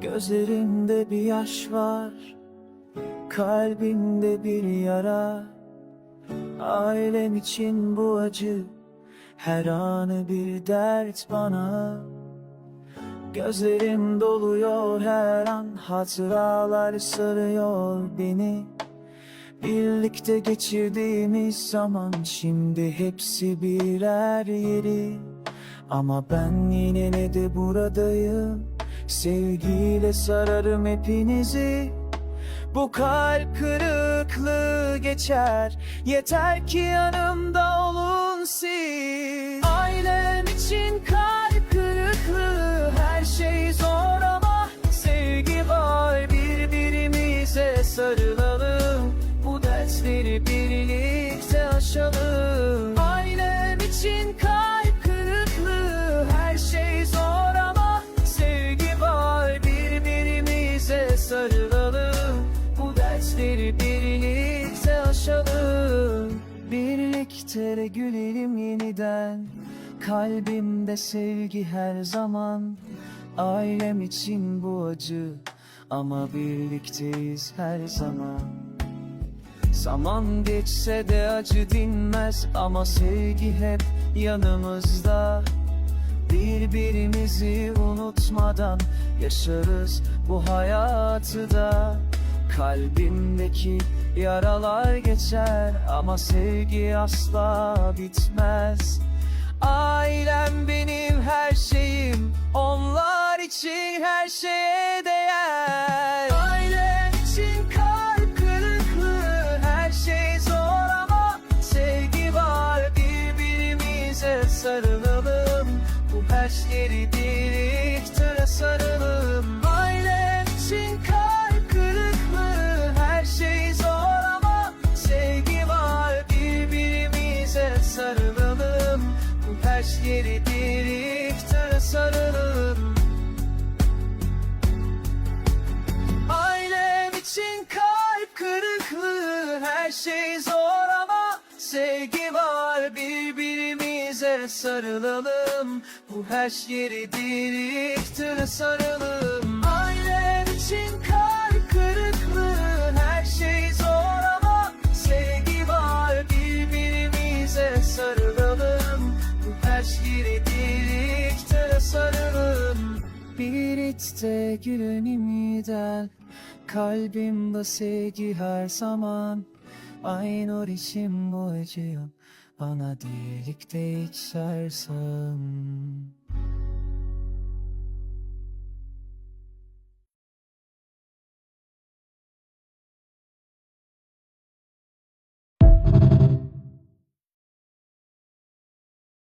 Gözlerinde bir yaş var Kalbimde bir yara. Ailem için bu acı Her anı bir dert bana. Gözlerim doluyor her an Hatıralar sarıyor beni. Birlikte geçirdiğimiz zaman Şimdi hepsi birer yeri. Ama ben yine ne de buradayım Sevgiyle sararım hepinizi. Bu kalp kırıklığı geçer. Yeter ki yanımda olun siz. Ailem için kalp kırıklığı Her şey zor ama sevgi var. Birbirimize sarılalım. Bu dersleri birlikte Birlikte gülelim yeniden. Kalbimde sevgi her zaman. Ailem için bu acı Ama birlikteyiz her zaman. Zaman geçse de acı dinmez Ama sevgi hep yanımızda. Birbirimizi unutmadan yaşarız bu hayatı da Kalbimdeki yaralar geçer ama sevgi asla bitmez. Ailem benim her şeyim onlar için her şeye değer. Ailem için kalp kırıklığı her şey zor ama sevgi var. Birbirimize sarılalım Bu her yeri birlikte saralım sarılalım. Her yeri birlikte saralım Ailem için kalp kırıklığı her şey zor ama sevgi var. Birbirimize sarılalım. Bu her yeri birlikte saralım Ailem için kalp kırıklığı yeri birlikte saralım Birlikte gülenim gider Kalbimde sevgi her zaman. Aynı için bu acıyım. Bana birlikte içersen